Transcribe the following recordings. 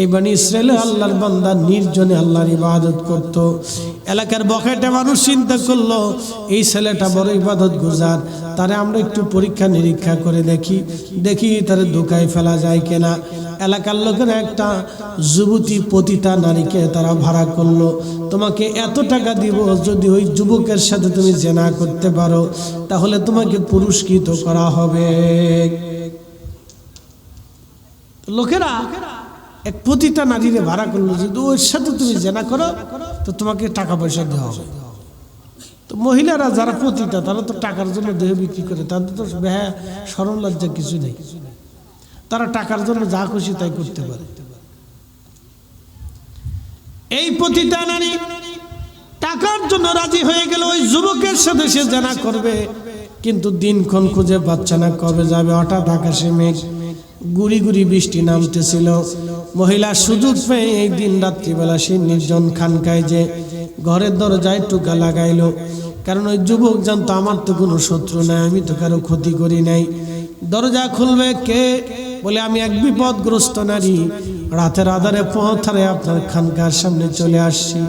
এই বাণী ইসরায়েলের আল্লাহর বান্দা নির্জনে আল্লাহর ইবাদত করত। এলাকার বখাটে মানুষ চিন্তা করল, এই ছেলেটা বড় ইবাদত গুজার, তারে আমরা একটু পরীক্ষা নিরীক্ষা করে দেখি। দেখি তারে দোকায় ফেলা যায় কিনা। এলাকার লোকেরা একটা যুবতী পতিতা নারীকে তারা ভাড়া করল। তোমাকে এত টাকা দিব যদি ওই যুবকের সাথে তুমি জেনা করতে পারো, তাহলে তোমাকে পুরস্কৃত করা হবে। লোকেরা এক পতিতা নারীরে ভাড়া করল যদি ওর সাথে তুমি জেনা করো, তো তোমাকে টাকা পয়সা দেওয়া হবে। তো মহিলারা যারা পতিতা, তারা তো টাকার জন্য দেহ বিক্রি করে, তাদের তো বেহা সরম লজ্জা কিছু নেই। তারা টাকার জন্য যা খুশি তাই করতে পারে। এই পতিতা নারী টাকার জন্য রাজি হয়ে গেল ওই যুবকের সাথে সে জানা করবে। কিন্তু দিনক্ষণ খুঁজে পাচ্ছে না কবে যাবে। হঠাৎ আকাশে মেঘ, গুড়ি গুড়ি বৃষ্টি নামতেছিল। মহিলা সুযোগ পেয়ে এই দিন রাত্রিবেলা সে নির্জন খানকায় যে ঘরের দরজায় টুকা লাগাইলো। কারণ ওই যুবক জানতো, আমার তো কোনো শত্রু নাই, আমি তো কারও ক্ষতি করি নাই। দরজা খুলবে কে? বলে, আমি এক বিপদগ্রস্ত নারী। রাতের আধারে পথরে আপনার খানকার সামনে চলে আসছি।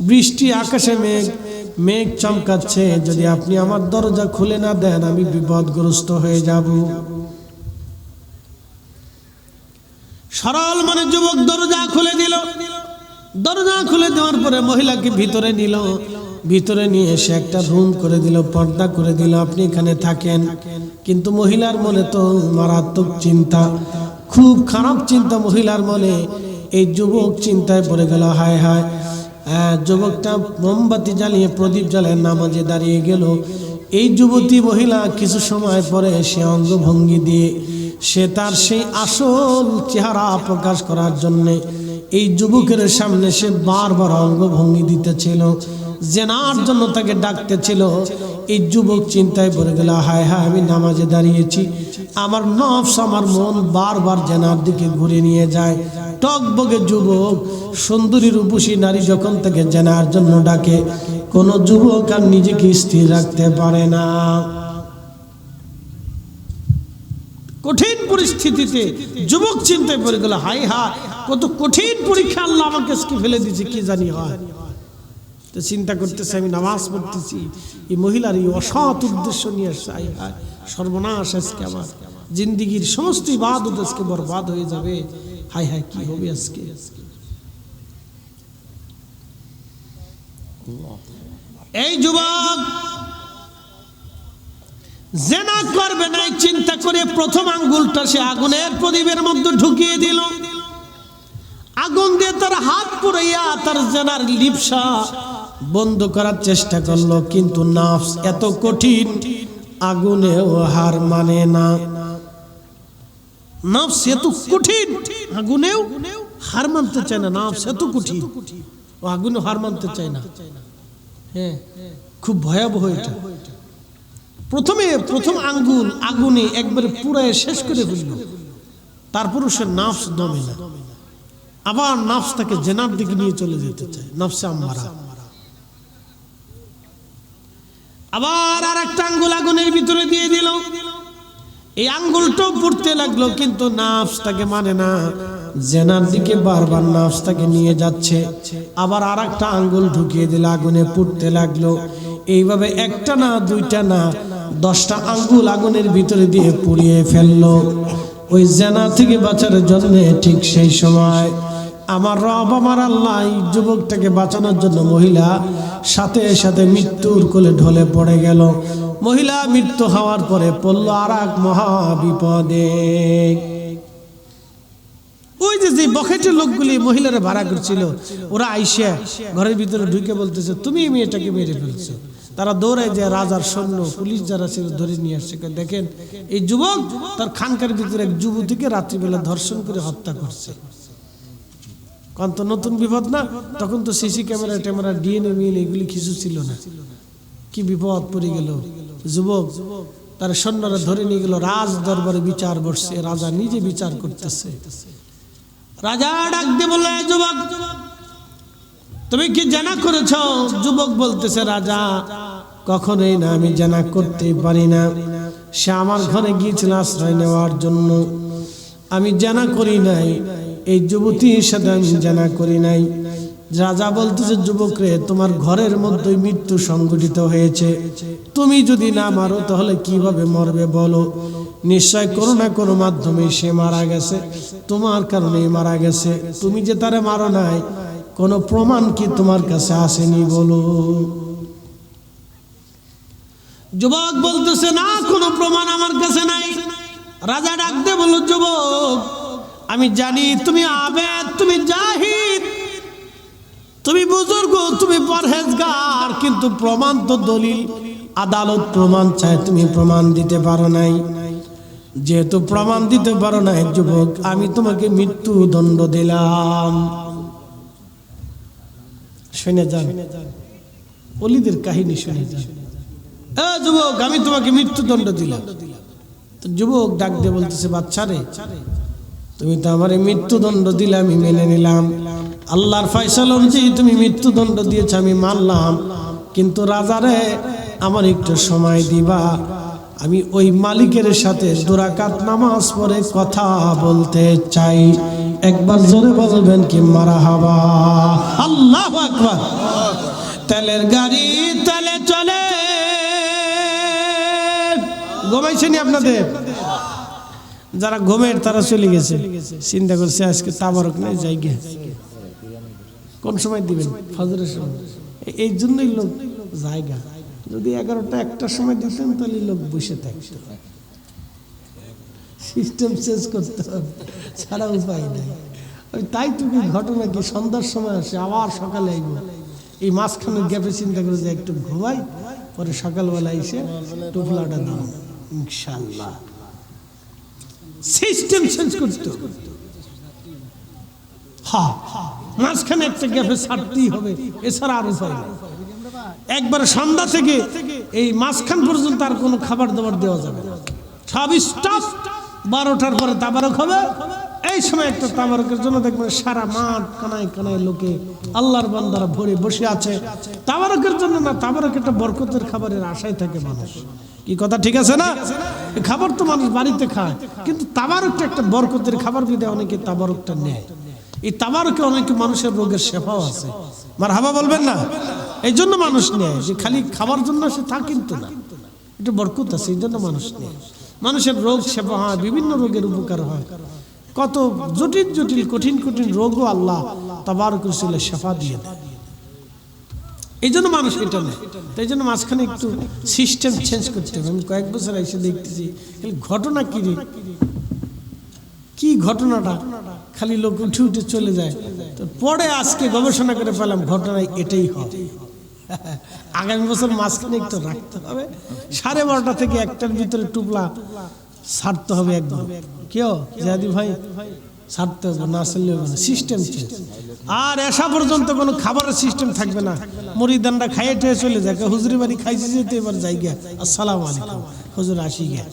বৃষ্টি, আকাশে মেঘ মেঘ চমকাচ্ছে। যদি আপনি আমার দরজা খুলে না দেন, আমি বিপদগ্রস্ত হয়ে যাব। সরল মানে যুবক দরজা খুলে দিল। দরজা খুলে দেওয়ার পরে মহিলাকে ভিতরে নিল। ভিতরে নিয়ে এসে একটা রুম করে দিল, পর্দা করে দিল। আপনি এখানে থাকেন। কিন্তু মহিলার মনে তো মারাত্মক চিন্তা, খুব খারাপ চিন্তা মহিলার মনে। এই যুবক চিন্তায় পড়ে গেল, হায় হায়। যুবকটা মোমবাতি জ্বালিয়ে, প্রদীপ জ্বালিয়ে নামাজে দাঁড়িয়ে গেল। এই যুবতী মহিলা কিছু সময় পরে সে অঙ্গভঙ্গি দিয়ে সে তার সেই আসল চেহারা প্রকাশ করার জন্যে এই যুবকের সামনে সে বারবার অঙ্গভঙ্গি দিতেছিল, জেনার জন্য তাকে ডাকতেছিল। এই যুবক চিন্তায় পড়ে গেল, হায় হায়, আমি নামাজে দাঁড়িয়েছি। আমার নফস, আমার মন বারবার জেনার দিকে ঘুরে নিয়ে যায়। টকবগে যুবক, সুন্দরী রূপসী নারী যখন তাকে জেনার জন্য ডাকে, কোনো যুবক আর নিজেকে স্থির রাখতে পারে না। কঠিন পরিস্থিতিতে যুবক চিন্তায় পড়ে গেল হাই হা কত কঠিন পরীক্ষা আল্লাহ আমাকে ফেলে দিয়েছে, কি জানি হয়। তো চিন্তা করতেছে, আমি নামাজ পড়তেছি, এই মহিলার এই অসৎ উদ্দেশ্য নিয়ে আসছে হাই হাই সর্বনাশ আজকে আমার। জিন্দিগির সমস্ত ইবাদত আজকে বরবাদ হয়ে যাবে হাই হাই কি হবে আজকে? এই যুবক জেনা করবে না চিন্তা করে প্রথম আঙ্গুলটা সে আগুনের প্রদীপের মধ্যে ঢুকিয়ে দিল। আগুন দিয়ে তার হাত পুরাইয়া তার জেনার লিপসা বন্ধ করার চেষ্টা করল, কিন্তু নাফস এত কঠিন, আগুনেও হার মানে না। নাফস এত কঠিন, আগুনেও হার মানতে চায় না, নাফস এত কঠিন, ও আগুনে হার মানতে চায় না। হ্যাঁ খুব ভয়াবহ এটা। প্রথমে প্রথম আঙ্গুল আগুনে একবারে পুরায় শেষ করে ফেলল। তারপরও সে নাফস দমে না। আবার নাফস তাকে জেনার দিকে নিয়ে চলে যেতে চায়, নাফসে আম্মারা। আবার আর একটা আঙ্গুল আগুনের ভিতরে দিয়ে দিল। এই আঙ্গুলটাও পড়তে লাগল, কিন্তু নাফস তাকে মানে না। জেনার দিকে বারবার নাফস তাকে নিয়ে যাচ্ছে। আবার আর একটা আঙ্গুল ঢুকিয়ে দিল, আগুনে পুড়তে লাগল। এইভাবে একটা না, দুইটা না দশটা আঙ্গুল আগুনের ভিতরে দিয়ে পুড়িয়ে ফেলল। ওই জেনা থেকে বাঁচার জন্য ঠিক সেই সময় আমার রব, আমার আল্লাহ যুবকটাকে বাঁচানোর জন্য মহিলা সাথে সাথে মৃত্যুর কোলে ঢলে পড়ে গেল। মহিলা মৃত্যু হওয়ার পরে পড়ল আর এক মহা বিপদে। ওই যে যে বখেটের লোকগুলি মহিলারা ভাড়া করছিল, ওরা আইসা ঘরের ভিতরে ঢুকে বলতেছে, তুমি মেয়েটাকে মেরে ফেলছো। তারা দৌড়ায় যে রাজার সৈন্য, পুলিশ যারা ছিল ধরে নিয়ে আসছে। দেখেন, এই যুবক তার খানকার ভিতরে এক যুবতীকে রাত্রিবেলা ধর্ষণ করে হত্যা করছে। কারণ তো নতুন বিপদ না, তখন তো সিসি ক্যামেরা, ট্যামেরা, ডিএনএ, মিএনএ, এগুলি কিছু ছিল না। কি বিপদ পড়ে গেল। যুবক, তার সৈন্যরা ধরে নিয়ে গেল, রাজ দরবারে বিচার বসছে, রাজা নিজে বিচার করতেছে। রাজা ডাক দিয়ে বললে যুবক তুমি কি জানা করেছ? যুবক বলতেছে, রাজা, কখনোই না, আমি জানা করতে পারি না। সে আমার ঘরে গিয়েছিল আশ্রয় নেওয়ার জন্য। আমি জানা করি নাই, এই যুবতীর সাথে আমি জানা করি নাই। রাজা বলতেছে, যুবক রে, তোমার ঘরের মধ্যেই মৃত্যু সংঘটিত হয়েছে। তুমি যদি না মারো, তাহলে কীভাবে মরবে বলো? নিশ্চয় কোনো না কোনো মাধ্যমে সে মারা গেছে। তোমার কারণেই মারা গেছে। তুমি যে তারে মারো নাই কোনো প্রমাণ কি তোমার কাছে আসেনি বলো? যুবক বলতেছে, না, কোনো প্রমাণ আমার কাছে নাই। রাজা ডাকতে বলল, যুবক, আমি জানি তুমি আবেদ, তুমি জাহিদ, তুমি বুজুর্গ, তুমি পরহেজগার, কিন্তু প্রমাণ তো দলিল। আদালত প্রমাণ চায়, তুমি প্রমাণ দিতে পারো নাই। যেহেতু প্রমাণ দিতে পারো নাই, যুবক, আমি তোমাকে মৃত্যু দণ্ড দিলাম। শুনে যান। অলিদের কাহিনী শুনে যান। যুবক, আমি তোমাকে মৃত্যুদণ্ড দিলাম। তো যুবক ডাক দিয়ে বলতেছে, বাচ্চা রে, তুমি তো আমার মৃত্যুদণ্ড দিলে, আমি মেনে নিলাম। আল্লাহর ফয়সাল অনুযায়ী তুমি মৃত্যুদণ্ড দিয়েছ, আমি মানলাম। কিন্তু রাজারে, আমার একটু সময় দিবা। আমি ওই মালিকের সাথে দুরাকাত নামাজ পড়ে কথা বলতে চাই। একবার জোরে বলবেন কি মারা হাবা আল্লাহ আকবার। তেলের গাড়ি তেলে চলে। ঘুমাইছেনি আপনাদের? যারা ঘুমের, তারা চলে গেছে। চিন্তা করছে আজকে তাবারক নাই, যাই গে কোন সময় দিবেন? ফজরের সময়। এই জন্যই লোক জায়গা। যদি এগারোটা একটার সময় দিতেন তাহলে লোক বসে থাকতো। সিস্টেম চেঞ্জ করতে হবে, ছাড়া উপায় নাই। ওই তাই তুমি ঘটনা কি? সন্ধ্যার সময় আসে, আবার সকালে আইব। এই মাঝখানের গ্যাপে চিন্তা করে যে একটু ঘুমাই, পরে সকালবেলা এসে টুফলাটা দাও ইনশাল্লাহ সিস্টেম চেঞ্জ করতে। হ্যাঁ মাঝখানে একটা গ্যাপে ছাড়তেই হবে, এছাড়া আর উপায় নেই। একবার সন্ধ্যা থেকে এই মাঝখান পর্যন্ত আর কোনো খাবার দাবার দেওয়া যাবে সব স্টাফ বারোটার পরে তাবারক হবে। এই সময় একটা তাবারকের জন্য দেখবেন সারা মাঠ কানায় কানায় লোকে আল্লাহর বান্দারা ভরে বসে আছে। তাবারকের জন্য না, তাবারক একটা বরকতের খাবারের আশায় থাকে মানুষ। কি কথা, ঠিক আছে না? খাবার তো মানুষ বাড়িতে খায়, কিন্তু তাবারকটা একটা বরকতের খাবার বিদে অনেকে তাবারকটা নেয়। এই তাবারকে অনেক মানুষের রোগের সেবাও আছে। মার হাবা বলবেন না? এই জন্য মানুষ নেয় যে খালি খাবার জন্য সে তা কিন্তু না। এটা বরকত আছে, এই জন্য মানুষ নেয়। মানুষের রোগ সেবা হয়, বিভিন্ন রোগের উপকার হয়। কত জটিল জটিল, কঠিন কঠিন রোগও আল্লাহ তাবার কুরসিলে সেবা দিয়ে দেয়। এই জন্য মানুষ এটা নেয়। তাই জন্য মাঝখানে একটু সিস্টেম চেঞ্জ করতে হবে। আমি কয়েক বছর এসে দেখতেছি ঘটনা কি কি ঘটনাটা? খালি লোক উঠে উঠে চলে যায়। তো পরে আজকে গবেষণা করে পেলাম ঘটনায় এটাই হবে আগামী বছর মাঝখানে একটু রাখতে হবে। সাড়ে বারোটা থেকে একটার ভিতরে টুপলা ছাড়তে হবে একদম কেউ? জাদি ভাই, ছাড়তে হবে, না না। সিস্টেম আর এসা পর্যন্ত কোনো খাবারের সিস্টেম থাকবে না। মুড়িদানরা খাইয়ে টেয়ে চলে যায়। হুজুরি বাড়ি খাইছে যেতে এবার যাই গিয়া আসসালাম আলাইকুম। হুজুর আসি গিয়া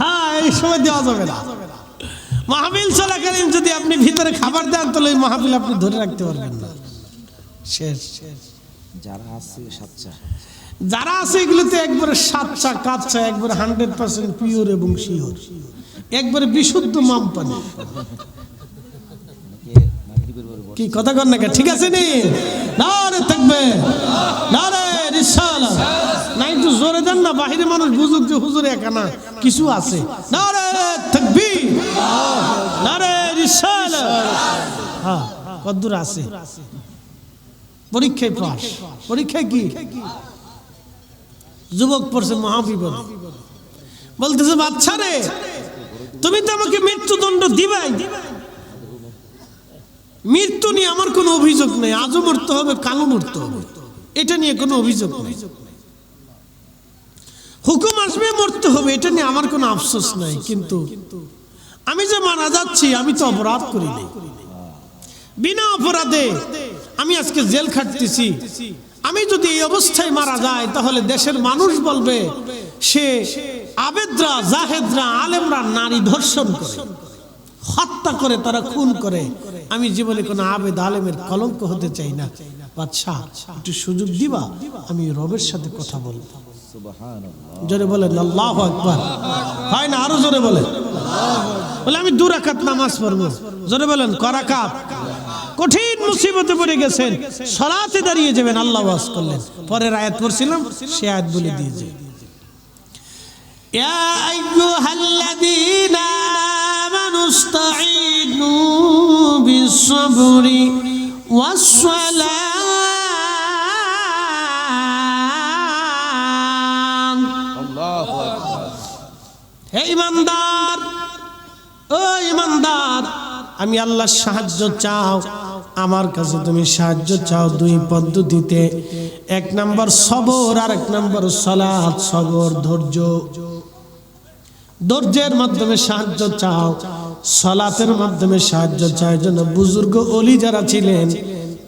হ্যাঁ এই সময় দেওয়া যাবে না। মাহফিল চলাকালীন যদি আপনি ভিতরে খাবার দেন তাহলে ওই মাহফিল আপনি ধরে রাখতে পারবেন না। শেষ। যারা আছে সাচ্চা যারা আছে এগুলোতে একবারে সাতচা কাচ্চা একবারে হান্ড্রেড পার্সেন্ট পিওর এবং শিওর। একবারে বিশুদ্ধ মাম পানি কে কথা কর না কে? ঠিক আছে নি? না রে থাকবে। না রে রিসালা না একটু জোরে দেন না বাহিরে মানুষ বুঝুক যে হুজুর একা না। কিছু আছে। হ্যাঁ পরীক্ষায় পাস পরীক্ষায় কি? যুবক পড়ছে মহাবিপদ। বলতেছে, বাচ্চা রে, তুমি তো আমাকে মৃত্যুদণ্ড দিবাই। মৃত্যু নিয়ে আমার কোনো অভিযোগ নেই। আজও মরতে হবে কালো মরতে হবে। এটা নিয়ে কোনো অভিযোগ নেই। হুকুম আসবে, মরতে হবে, এটা নিয়ে আমার কোনো আফসোস নাই, কিন্তু আমি যে মারা যাচ্ছি, আমি তো অপরাধ করি নাই। বিনা অপরাধে আমি আজকে জেল খাটতেছি। আমি যদি এই অবস্থায় মারা যায় তাহলে দেশের মানুষ বলবে, সে আবেদরা, জাহেদরা, আলেমরা নারী ধর্ষণ করে। হত্যা করে, তারা খুন করে। আমি জীবনে কোনো আবেদ আলেমের কলঙ্ক হতে চাই না। বাদশাহ, একটু সুযোগ দিবা, আমি রবের সাথে কথা বলব। জোরে বলেন আল্লাহ আকবার হয় না আরো জোরে বলেন বলে আমি দু রাকাত নামাজ পড়বো জোরে বলেন করাকাত কঠিন মুসিবতে পড়ে গেছেন সলাতে দাঁড়িয়ে যাবেন আল্লাহ ওয়াজ করলেন পরের আয়াত পড়ছিলাম সে আয়াত বলে দিয়েছে يا أيها الذين آمنوا استعينوا بالصبر والصلاة ইমানদার, ও ইমানদার, আমি আল্লাহর সাহায্য চাও। আমার কাছে তুমি সাহায্য চাও দুই পদ্ধতিতে। এক নম্বর সবর আর এক নম্বর সলাৎ সবর, ধৈর্য। ধৈর্যের মাধ্যমে সাহায্য চাও। সলাতের মাধ্যমে সাহায্য চাও। জন্য বুজুর্গ অলি যারা ছিলেন,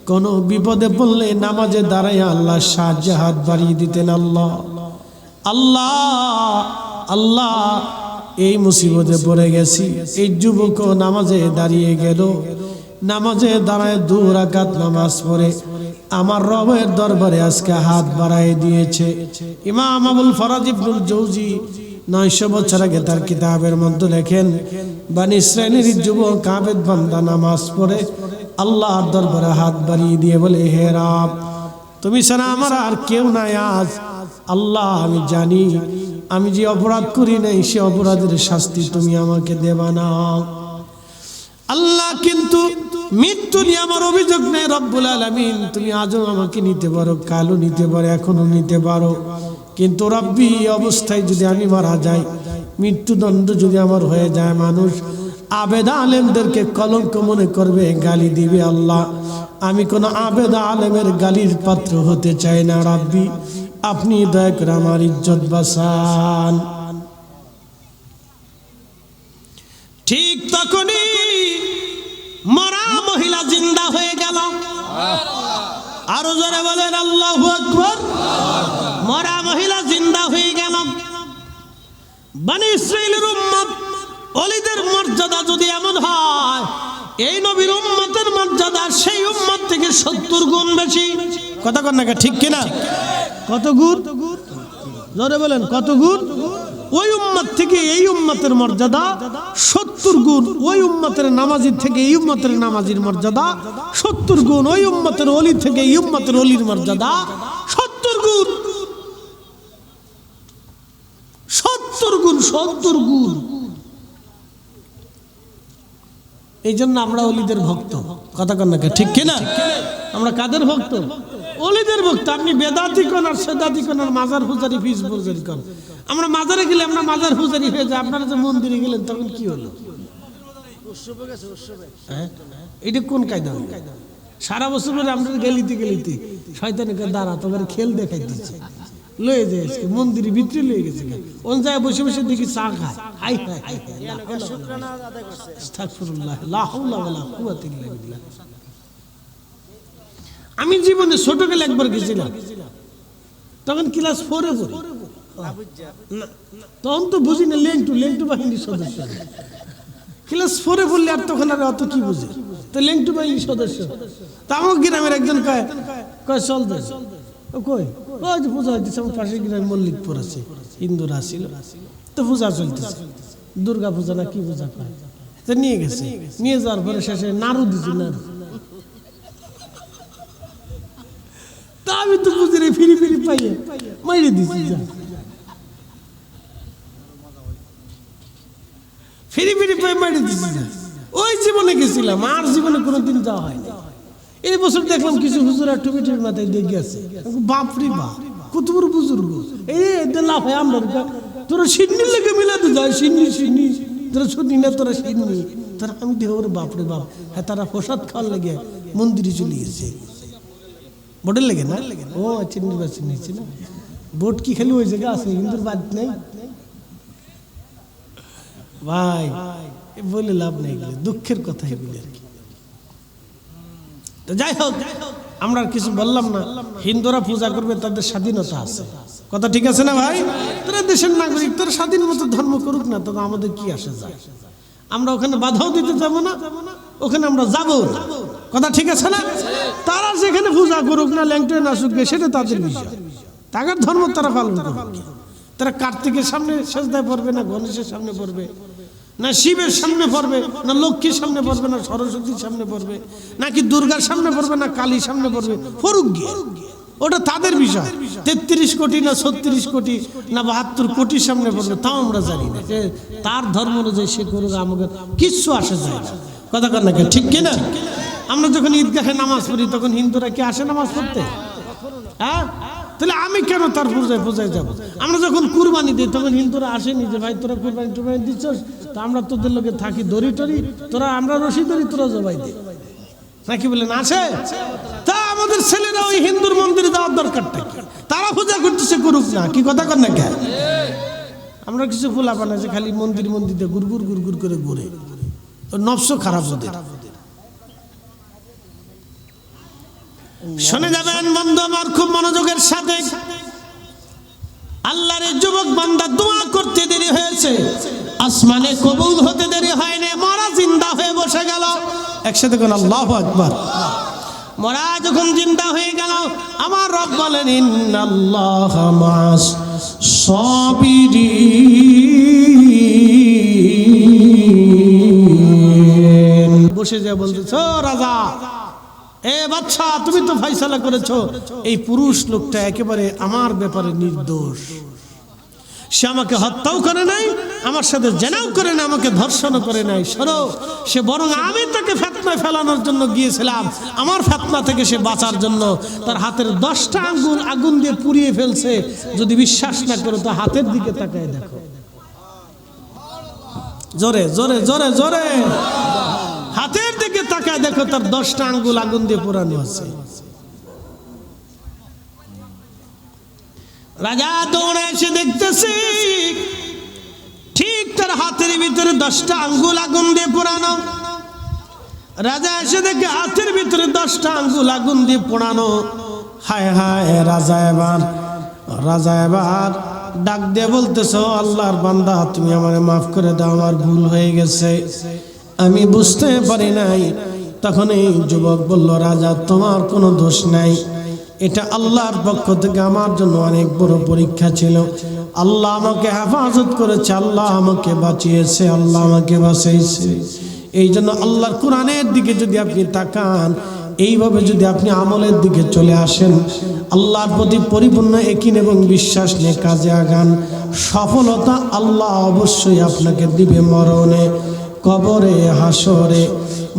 কোন বিপদে পড়লে নামাজে দাঁড়ায় আল্লাহ সাহায্য হাত বাড়িয়ে দিতেন আল্লাহ। আল্লাহ আল্লাহ, এই মুসিবতে পড়ে গেছি। এই যুবক নামাজে দাঁড়িয়ে গেল। নামাজে দাঁড়ায় দু রাকাত নামাজ পড়ে। আমার রবের দরবারে আজকে হাত বাড়ায় দিয়েছে। ইমাম আবুল ফরাজ ইবনুল জৌজি নয়শো বছর আগে তার কিতাবের মধ্যে লেখেন বান শ্রেণির যুবক, কাবেদ বান্দা নামাজ পড়ে, আল্লাহর দরবারে হাত বাড়িয়ে দিয়ে বলে, হে রাব, তুমি ছাড়া আমার আর কেউ নাই আজ। আল্লাহ আমি জানি আমি যে অপরাধ করি নাই, সে অপরাধের শাস্তি তুমি আমাকে দেবা না। আল্লাহ কিন্তু মৃত্যু নিয়ে আমার অভিযোগ নেই রব্বুল আলমিন, তুমি আজও আমাকে নিতে পারো, কালও নিতে পারো এখনও নিতে পারো। কিন্তু রব্বি অবস্থায় যদি আমি মারা যাই, মৃত্যুদণ্ড যদি আমার হয়ে যায়, মানুষ আবেদা আলেমদেরকে কলঙ্ক মনে করবে, গালি দিবে আল্লাহ। আমি কোনো আবেদা আলেমের গালির পাত্র হতে চাই না, রাব্বি। আপনি দয়া করে আমার ইজ্জত বাসান ঠিক তখনই মরা মহিলা জিন্দা হয়ে গেল। আরও জোরে বলেন, আল্লাহ আকবর। মরা মহিলা জিন্দা হয়ে গেল। বানি ইসরায়েলের উম্মত অলিদের মর্যাদা যদি এমন হয় এই নবীর উম্মতের মর্যাদা, সেই উম্মত থেকে সত্তর গুণ বেশি। কথা কন না ঠিক কিনা? কত গুণ? জোরে বলেন, কত গুণ? ওই উম্মত থেকে এই উম্মতের মর্যাদা সত্তর গুণ। ওই উম্মতের নামাজির থেকে এই উম্মতের নামাজির মর্যাদা সত্তর গুণ। ওই উম্মতের অলি থেকে এই উম্মতের অলির মর্যাদা সত্তর গুণ। সত্তর গুণ সত্তর গুণ। এই জন্য আমরা অলিদের ভক্ত। কথা কন্যাকে ঠিক কিনা? আমরা কাদের ভক্ত? অলিদের ভক্ত। আপনি বেদাতি কোন আর সেদাতি কোন আর মাজার পূজারি ফিস পূজারি কোন। আমরা মাজারে গেলে আমরা মাজার পূজারি হয়ে যাই। আপনারা যে মন্দিরে গেলেন, তখন কি হলো? হ্যাঁ? এটা কোন কায়দা? সারা বছর ধরে আমরা গেলিতে গেলিতে শয়তানিকে দাঁড়া তোমার খেল দেখাই দিচ্ছে লয়ে যায় আজকে, মন্দিরের ভিতরে লয়ে গেছে কোন জায়গায় বসে বসে দেখি চা খায়। আমি জীবনে ছোট গেলে একবার গেছিলাম। তখন ক্লাস ফোরে পড়ি। তখন তো বুঝি না লেংটু লেংটু বাহিনীর সদস্য। ক্লাস ফোরে পড়লে আর তখন আর অত কি বুঝে? তো লেংটু বাহিনীর সদস্য। তা আমার গ্রামের একজন কয় কয়, চল দে। কই ওই যে পূজা হইতেছে, আমার পাশের গ্রামে মল্লিকপুর আছে হিন্দুরা তো পূজা চলতেছে। দুর্গা পূজা না কি পূজা তো নিয়ে গেছে। নিয়ে যাওয়ার পরে শেষে নাড়ু দিছে, নাড়ু। আমি তো বুঝি রে ফিরি ফিরি পাইয়ে মাইরে দিছি, যা। ফিরি ফিরি পাই মাইরে দিছি, যা। ওই জীবনে গেছিলাম, আর জীবনে কোনোদিন যাওয়া হয়নি। এই বছর দেখলাম কিছু হুজুরা টুপি টুপি মাথায় দিয়ে গেছে। বাপরি বাপ, কত বুজুর্গ। এই লাভ হয় আমরা তোরা সিডনির লেগে মিলাতে যায় সিডনি সিডনি তোরা শুনি না, তোরা সিডনি তারা আমি দেহ ওর বাপরে বাপ। হ্যাঁ তারা প্রসাদ খাওয়ার লেগে মন্দিরে চলে গেছে। বোটের লেগে না? ও আচ্ছা নির্বাচন নিয়েছে না? বোট কি খালি ওই জায়গা আছে, হিন্দুর বাদ নেই? ভাই বলে লাভ নেই, দুঃখের কথা এগুলো আর কি। তো যাই হোক, আমরা কিছু বললাম না। হিন্দুরা পূজা করবে, তাদের স্বাধীনতা আছে। কথা ঠিক আছে না ভাই? তোরা দেশের নাগরিক, তোরা স্বাধীন মতো ধর্ম করুক না তবে আমাদের কি আসে যায়? আমরা ওখানে বাধাও দিতে যাব না, ওখানে আমরা যাব। কথা ঠিক আছে না? তারা যেখানে পূজা করুক না ল্যাংটে নাচুক সেটা তাদের বিষয়। তাদের ধর্ম তারা পালন করবে তারা কার্তিকের সামনে সেজদায় পড়বে না, গণেশের সামনে পড়বে। না শিবের সামনে পড়বে না লক্ষ্মীর সামনে পড়বে না সরস্বতীর সামনে পড়বে নাকি দুর্গার সামনে পড়বে না কালীর সামনে পড়বে ফরুক গিয়ে। ওটা তাদের বিষয়। তেত্রিশ কোটি না ছত্রিশ কোটি না বাহাত্তর কোটির সামনে পড়বে তাও আমরা জানি না। যে তার ধর্ম অনুযায়ী সে করুক আমাকে কিচ্ছু আসে যায় কথা কর না কেন, ঠিক কিনা আমরা যখন ঈদগাহে নামাজ পড়ি তখন হিন্দুরা কি আসে নামাজ পড়তে? হ্যাঁ? তাহলে আমি কেন তার পূজায় পূজায় যাব? আমরা যখন কুরবানি দিই, তখন হিন্দুরা আসেনি যে, ভাই, তোরা কুরবানি টুরবানি দিচ্ছ তা আমরা তোদের লোকে থাকি দড়ি টরি তোরা আমরা রশি দড়ি তোরা জবাই দিই নাকি বলেন, আছে? তা আমাদের ছেলেরা ওই হিন্দুর মন্দিরে যাওয়ার দরকারটা কি? তারা পূজা করতেছে করুক না, কি কথা কর না কেন? আমরা কিছু ফুলা বানাই যে খালি মন্দির মন্দিরে গুড়গুড় গুড়গুড় করে ঘুরে। তো নফস খারাপ ওদের। শুনে যাবেন বন্ধু আমার খুব মনোযোগের সাথে। আল্লাহর যুবক বান্দা দোয়া করতে দেরি হয়েছে। আসমানে কবুল হতে দেরি হয়নি, মরা জিন্দা হয়ে বসে গেল। একসাথে কোন আল্লাহ আকবার। মরা যখন জিন্দা হয়ে গেল, আমার রব বলেন, ইন্নাল্লাহ মাস সাবিরিন। বসে যা বলতেছ রাজা এ বাচ্চা, তুমি তো ফাইসালা করেছ। এই পুরুষ লোকটা একেবারে আমার ব্যাপারে নির্দোষ। সে আমাকে হত্যাও করে নাই, আমার সাথে জেনাও করে না আমাকে ধর্ষণও করে নাই। শোনো, সে বরং আমি তাকে ফেতনায় ফেলানোর জন্য গিয়েছিলাম। আমার ফেতনা থেকে সে বাঁচার জন্য তার হাতের দশটা আঙ্গুল আগুন দিয়ে পুড়িয়ে ফেলছে। যদি বিশ্বাস না করো, তো হাতের দিকে তাকায় দেখো। জোরে জোরে জোরে জোরে। হাতের দিকে তাকায় দেখো তার দশটা আঙ্গুল আগুন দিয়ে পোড়ানো আছে। রাজা দৌড়ে এসে দেখতেছি, ঠিক তার হাতের ভিতরে দশটা আঙ্গুল আগুন দিয়ে পোড়ানো। রাজা এসে দেখে হাতের ভিতরে দশটা আঙ্গুল আগুন দিয়ে পোড়ানো। হায় হায়, রাজা এবার রাজা এবার ডাক দিয়ে বলতেছ আল্লাহর বান্দা, তুমি আমার মাফ করে দাও, আমার ভুল হয়ে গেছে। আমি বুঝতে পারি নাই তখন এই যুবক বলল, রাজা, তোমার কোনো দোষ নাই। এটা আল্লাহর পক্ষ থেকে আমার জন্য অনেক বড় পরীক্ষা ছিল। আল্লাহ আমাকে হেফাজত করেছে, আল্লাহ আমাকে বাঁচিয়েছে, আল্লাহ আমাকে বাঁচাইছে। এই জন্য আল্লাহর কোরআনের দিকে যদি আপনি তাকান, এইভাবে যদি আপনি আমলের দিকে চলে আসেন, আল্লাহর প্রতি পরিপূর্ণ একিন এবং বিশ্বাস নিয়ে কাজে আগান। সফলতা আল্লাহ অবশ্যই আপনাকে দিবে মরণে, কবরে, হাসরে।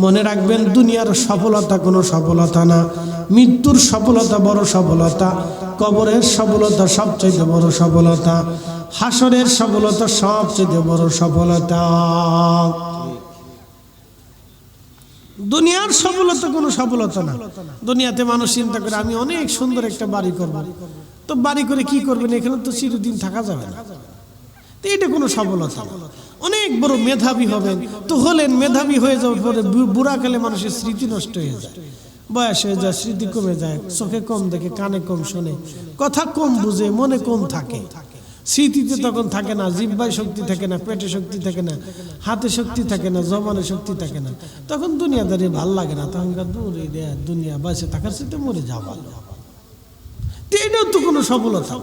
মনে রাখবেন, দুনিয়ার সফলতা কোনো সফলতা না। মৃত্যুর সফলতা বড় সফলতা, কবরের সফলতা সবচেয়ে বড় সফলতা, হাসরের সফলতা সবচেয়ে বড় সফলতা। দুনিয়ার সফলতা কোনো সফলতা না। দুনিয়াতে মানুষ চিন্তা করে, আমি অনেক সুন্দর একটা বাড়ি করব। তো বাড়ি করে কি করবেন? এখানে তো চিরদিন থাকা যাবে না। তো এটা কোনো সফলতা। অনেক বড় মেধাবী হবেন। তো হলেন মেধাবী হয়ে যাওয়ার পরে বুড়াকালে মানুষের স্মৃতি নষ্ট হয়ে যায়। বয়স হয়ে যায়, স্মৃতি কমে যায়, চোখে কম দেখে, কানে কম শোনে। কথা কম বুঝে, মনে কম থাকে। স্মৃতিতে তখন থাকে না জিব্বায় শক্তি থাকে না, পেটে শক্তি থাকে না, হাতে শক্তি থাকে না জমানে শক্তি থাকে না। তখন দুনিয়াদারি ভালো লাগে না। তখনকার দূরে দেয়া দুনিয়া বাসে থাকার সাথে মরে যাওয়া এটাও তো কোনো সফলতা।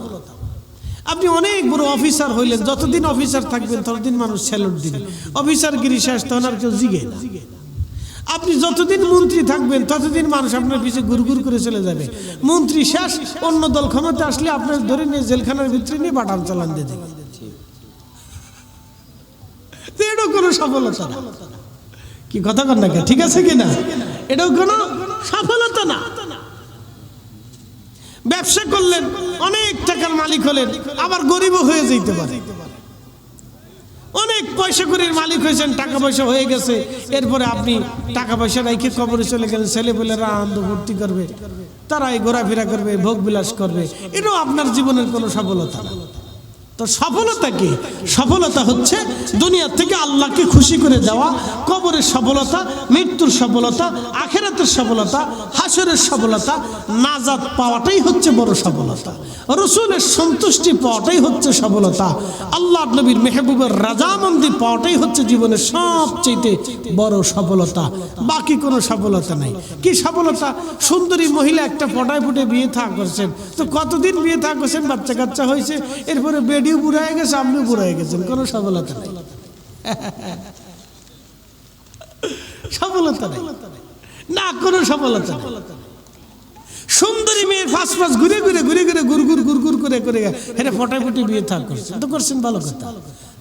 আপনি অনেক বড় অফিসার হইলেন, যতদিন অফিসার থাকবেন, ততদিন মানুষ স্যালুট দিবে। অফিসার গিরি শেষ তখন আর কেউ জিগে না। আপনি যতদিন মন্ত্রী থাকবেন, ততদিন মানুষ আপনার পিছিয়ে গুড়গুড় করে চলে যাবে। মন্ত্রী শেষ, অন্য দল ক্ষমতা আসলে আপনার ধরে নিয়ে জেলখানার ভিতরে নিয়ে বাটাম চালান দিয়ে দেবে। এটাও কোনো সফলতা না। কি কথা কর না? ঠিক আছে কি না এটাও কোনো সফলতা না। ব্যবসা করলেন, অনেক টাকার মালিক হলেন, আবার গরিবও হয়ে যেতে পারে। অনেক পয়সা করির মালিক হয়েছেন, টাকা পয়সা হয়ে গেছে। এরপরে আপনি টাকা পয়সা রেখে কবরে চলে গেলেন ছেলেপেলেরা আনন্দ ভর্তি করবে, তারাই ঘোরাফেরা করবে, ভোগ বিলাস করবে। এটাও আপনার জীবনের কোনো সফলতা না। তো সফলতা কি? সফলতা হচ্ছে দুনিয়া থেকে আল্লাহকে খুশি করে যাওয়া কবরের সফলতা, মৃত্যুর সফলতা, আখেরাতের সফলতা, হাসরের সফলতা, নাজাত পাওয়াটাই হচ্ছে বড় সফলতা। রসুলের সন্তুষ্টি পাওয়াটাই হচ্ছে সফলতা। আল্লাহ নবীর মেহবুবের রাজামন্দি পাওয়াটাই হচ্ছে জীবনের সবচেয়ে বড় সফলতা। বাকি কোনো সফলতা নাই। কি সফলতা? সুন্দরী মহিলা একটা ফটায় ফুটে বিয়ে থা করছেন। তো কতদিন বিয়ে থা করছেন? বাচ্চা কাচ্চা হয়েছে। এরপরে বেডিও বুড়া হয়ে গেছে আপনিও বুড়া হয়ে গেছেন, কোনো সফলতা নেই। সফলতা নেই। না, কোনো সফলতা সুন্দরী মেয়ের ফাঁস ফাঁস ঘুরে ঘুরে ঘুরে ঘুরে গুর গুর গুর গুর করে করে হেরে ফটায় বিয়ে থা করছেন তো করছেন ভালো কথা।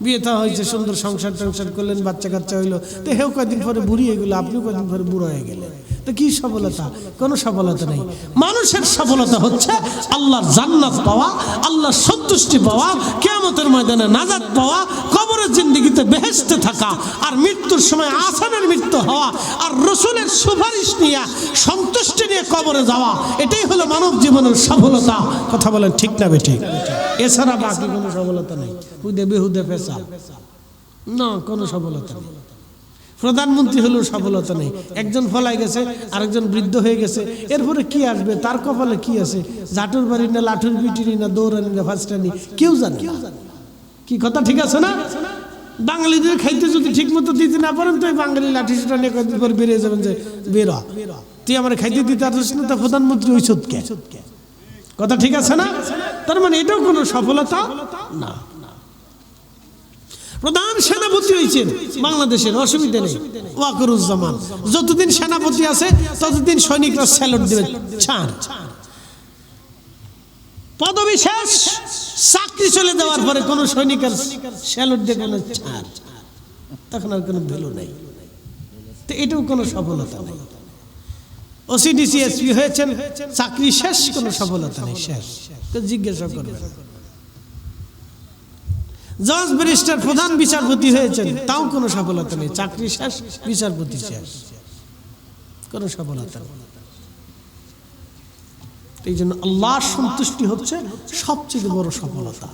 বিয়ে থা হয়েছে, সুন্দর সংসার টংসার করলেন বাচ্চা কাচ্চা হইল। তো হেও কয়দিন পরে বুড়ি হয়ে গেলো, আপনিও কয়দিন পরে বুড়ো হয়ে গেলেন। তো কি সফলতা? কোনো সফলতা নেই। মানুষের সফলতা হচ্ছে আল্লাহর জান্নাত পাওয়া, আল্লাহর সন্তুষ্টি পাওয়া, কেয়ামতের ময়দানে নাজাত পাওয়া, কবরের জিন্দিগিতে বেহেস্তে থাকা, আর মৃত্যুর সময় আসানের মৃত্যু হওয়া, আর রসুলের সুপারিশ নিয়ে, সন্তুষ্টি নিয়ে কবরে যাওয়া, এটাই হলো মানব জীবনের সফলতা। কথা বলেন ঠিক না বেঠে? এছাড়া বাকি কোনো সফলতা নেই। হুদে বেহুদে পেশা না, কোনো সফলতা নেই। প্রধানমন্ত্রী হলেও সফলতা নেই। একজন ফলাই গেছে, আরেকজন বৃদ্ধ হয়ে গেছে। এরপরে কি আসবে? তার কপালে কি আছে? জাটুর বাড়ি না লাঠুর পিটিনি না দৌড়ানি না ফাঁসটানি? কেউ জানে। কি কথা ঠিক আছে না? বাঙালিদের খাইতে যদি ঠিক মতো দিতে না পারেন, তো বাঙালি লাঠি সুটা নিয়ে কয়েকদিন পর বেরিয়ে যাবেন যে, বের, তুই আমার খাইতে দিতে পারছিস না, তা প্রধানমন্ত্রী ওই কে? কথা ঠিক আছে না? তার মানে এটাও কোনো সফলতা না। প্রধান সেনাপতি হয়েছেন। বাংলাদেশের অসুবিধা নেই। ওয়াকরুজ্জামান। যতদিন সেনাপতি আছে, ততদিন সৈনিকরা স্যালুট দেবে। ছাড়। পদবি শেষ। চাকরি চলে দেওয়ার পরে কোনো সৈনিকের স্যালুট দিয়ে কোনো ছাড়। তখন আর কোনো ভ্যালু নেই। তো এটাও কোনো সফলতা নেই। ওসিডিসি এসপি হয়েছেন। চাকরি শেষ, কোনো সফলতা নেই। শেষ। জিজ্ঞাসা করবে না। জজ ব্যারিস্টার প্রধান বিচারপতি হয়েছেন, তাও কোনো সফলতা নেই। চাকরি শেষ, বিচারপতি শেষ। কোনো সফলতা নেই। এই জন্য আল্লাহর সন্তুষ্টি হচ্ছে সবচেয়ে বড় সফলতা।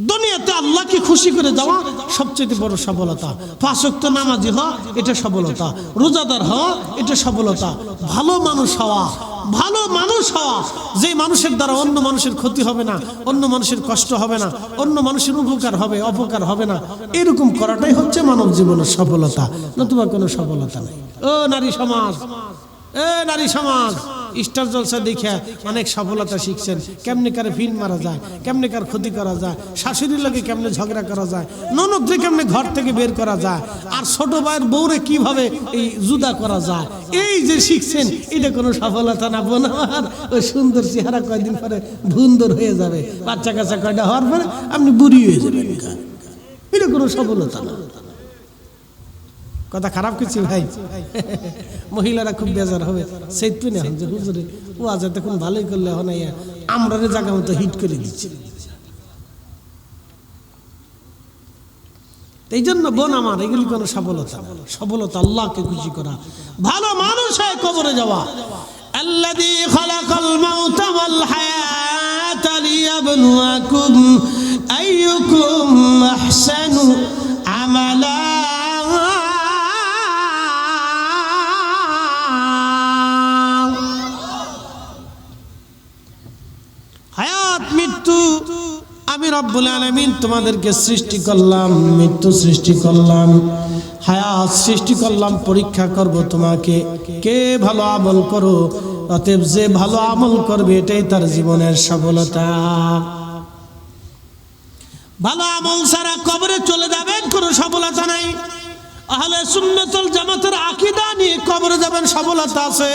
দুনিয়াতে আল্লাহকে খুশি করে যাওয়া সবচেয়ে বড় সফলতা। পাঁচক্ত নামাজি হওয়া, এটা সফলতা। রোজাদার হওয়া, এটা সফলতা। ভালো মানুষ হওয়া ভালো মানুষ হওয়া। যে মানুষের দ্বারা অন্য মানুষের ক্ষতি হবে না, অন্য মানুষের কষ্ট হবে না, অন্য মানুষের উপকার হবে, অপকার হবে না, এরকম করাটাই হচ্ছে মানব জীবনের সফলতা। নতুবা কোনো সফলতা নেই। ও নারী সমাজ, এ নারী সমাজ স্টার জলসা দেখে অনেক সফলতা শিখছেন। কেমনে কারে ফিন মারা যায়, কেমনে কার ক্ষতি করা যায়, শাশুড়ির লোকে কেমনে ঝগড়া করা যায়, ননদরে কেমনে ঘর থেকে বের করা যায়, আর ছোট ভাইয়ের বউরে কীভাবে এই জুদা করা যায়, এই যে শিখছেন, এটা কোনো সফলতা না বোন ওই সুন্দর চেহারা কয়দিন পরে ভুন্দর হয়ে যাবে। বাচ্চা কাচ্চা কয়টা হওয়ার পরে আপনি বুড়ি হয়ে যাবেন এটা কোনো সফলতা না। কথা খারাপ কিছু ভাই মহিলারা খুব বেজার হবে। সেই তুই না, যে হুজুরে ও আজ তখন ভালোই করলে হন আমরা জায়গা মতো হিট করে দিচ্ছি। এই জন্য বোন আমার, এগুলি কোনো সফলতা সফলতা আল্লাহকে খুশি করা। ভালো মানুষ হয় কবরে যাওয়া। আল্লাদি খালাকাল মাউতা ওয়াল হায়াতা লিয়াবলুয়াকুম আইয়ুকুম রব্বুল আলমিন তোমাদেরকে সৃষ্টি করলাম, মৃত্যু সৃষ্টি করলাম, হায়াত সৃষ্টি করলাম, পরীক্ষা করব তোমাকে। কে ভালো আমল করো অতএব যে ভালো আমল করবে এটাই তার জীবনের সফলতা। ভালো আমল ছাড়া কবরে চলে যাবেন, কোনো সফলতা নাই। আহলে সুন্নতল জামাতের আকিদা নিয়ে কবরে যাবেন, সফলতা আছে।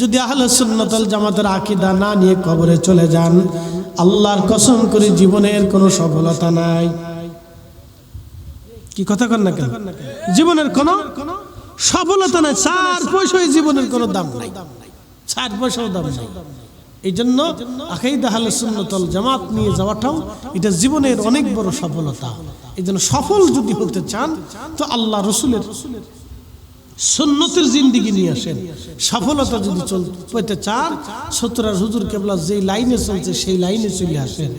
যদি আহলে সুন্নতল জামাতের আকিদা না নিয়ে কবরে চলে যান আল্লাহর কসম করে জীবনের কোনো সফলতা নাই। কি কথা কর না কেন? জীবনের কোনো সফলতা নাই। চার পয়সায় জীবনের কোনো দাম নাই। চার পয়সাও দাম নাই। এই জন্য আকাইদা আহলে সুন্নতল জামাত নিয়ে যাওয়াটাও এটা জীবনের অনেক বড় সফলতা। এই জন্য সফল যদি হতে চান, তো আল্লাহ রসুলের সুন্নতের জিন্দিগি নিয়ে আসেন। সফলতা যদি পেতে চান, সত্তরার হুজুর কেবলা যেই লাইনে চলছে, সেই লাইনে চলে আসেন।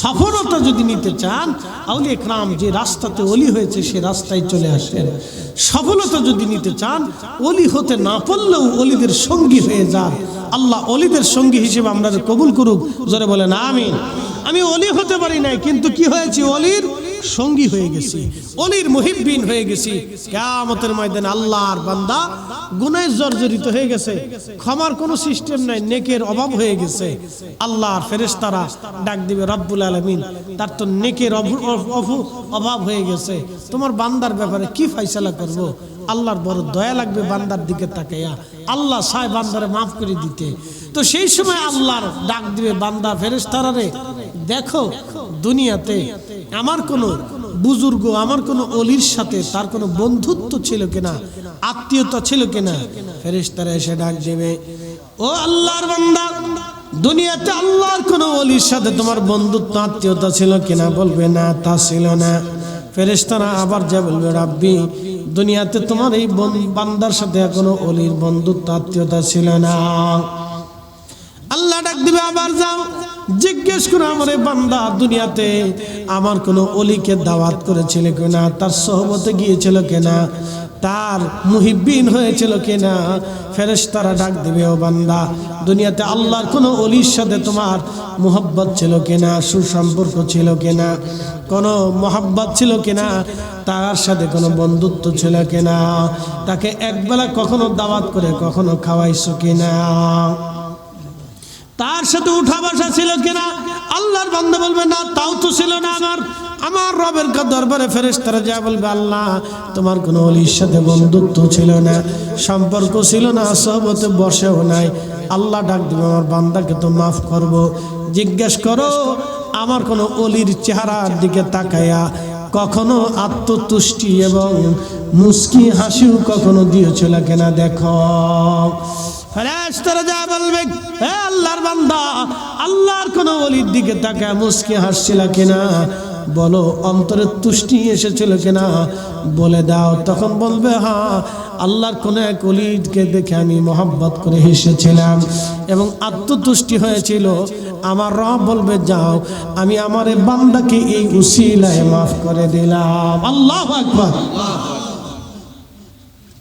সফলতা যদি নিতে চান আউলি একরাম যে রাস্তাতে অলি হয়েছে, সে রাস্তায় চলে আসেন। সফলতা যদি নিতে চান, অলি হতে না পারলেও অলিদের সঙ্গী হয়ে যান। আল্লাহ অলিদের সঙ্গী হিসেবে আমরা কবুল করুক। জোরে বলেন, আমিন। আমি অলি হতে পারি নাই, কিন্তু কি হয়েছে অলির? সঙ্গী হয়ে গেছি, অলির মুহিব্বিন হয়ে গেছি। কেয়ামতের ময়দানে আল্লাহর বান্দা গুনায় জর্জরিত হয়ে গেছে, ক্ষমার কোনো সিস্টেম নাই, নেকের অভাব হয়ে গেছে। আল্লাহর ফেরেশতারা ডাক দিবে, রব্বুল আলামিন, তার তো নেকের অভ- অভ- অভ- অভাব হয়ে গেছে। তোমার বান্দার ব্যাপারে কি ফয়সালা করব? আল্লাহর বড় দয়া লাগবে বান্দার দিকে তাকাইয়া। আল্লাহ সায় বান্দারে মাফ করে দিতে। তো সেই সময় আল্লাহর ডাক দিবে বান্দা, ফেরেশতারা রে, দেখো দুনিয়াতে আমার কোনো বুজুর্গ, আমার কোনো অলির সাথে তার কোনো বন্ধুত্ব ছিল কিনা, আত্মীয়তা ছিল কিনা, ফেরেশতারা এসে ডাক দেবে, ও আল্লাহর বান্দা, দুনিয়াতে আল্লাহর কোনো অলির সাথে তোমার বন্ধুত্ব, আত্মীয়তা ছিল কিনা বলবে না, তা ছিল না। ফেরেশতারা আবার যা বলবে, রাব্বি, দুনিয়াতে তোমার এই বন- বান্দার সাথে কোনো অলির বন্ধুত্ব, আত্মীয়তা ছিল না। আল্লাহ ডাক দিবে, আবার যাও। জিজ্ঞেস করে আমার বান্দা দুনিয়াতে আমার কোনো অলিকে দাওয়াত করেছিল কিনা? তার সহমতে গিয়েছিল কিনা? তার মুহিব্বিন হয়েছিল কিনা? ফেরেশতারা ডাক দিবে, ও বান্দা, দুনিয়াতে আল্লাহর কোনো অলির সাথে তোমার মোহব্বত ছিল কিনা? সুসম্পর্ক ছিল কিনা? কোনো মোহাব্বত ছিল কিনা? তার সাথে কোনো বন্ধুত্ব ছিল কিনা? তাকে একবেলা কখনো দাওয়াত করে কখনো খাওয়াইছো কিনা? তার সাথে উঠা বসা ছিল কিনা? আল্লাহর বান্দা বলবে, না, তাও তো ছিল না আমার। আমার রবের দরবারে ফেরেশতারা যা বলবে, আল্লাহ, তোমার কোনো অলির সাথে বন্ধুত্ব ছিল না, সম্পর্ক ছিল না, সহবতে বসেও নাই। আল্লাহ ডাক দেবে, আমার বান্দাকে তো মাফ করব। জিজ্ঞেস করো, আমার কোনো অলির চেহারার দিকে তাকায়া কখনো আত্মতুষ্টি এবং মুস্কি হাসিও কখনো দিয়েছিল কেনা? দেখো। ফেরেশতারা বলবে আল্লাহর বান্দা, আল্লাহর দিকে হাসছিল বলো তুষ্টি বলে দাও, তখন বলবে হ্যাঁ আল্লাহর কোন এক অলিকে দেখে আমি মহব্বত করে হেসেছিলাম এবং আত্মতুষ্টি হয়েছিল। আমার রব বলবে, যাও, আমি আমার বান্দাকে এই উসিলায় মাফ করে দিলাম। আল্লাহ আকবার।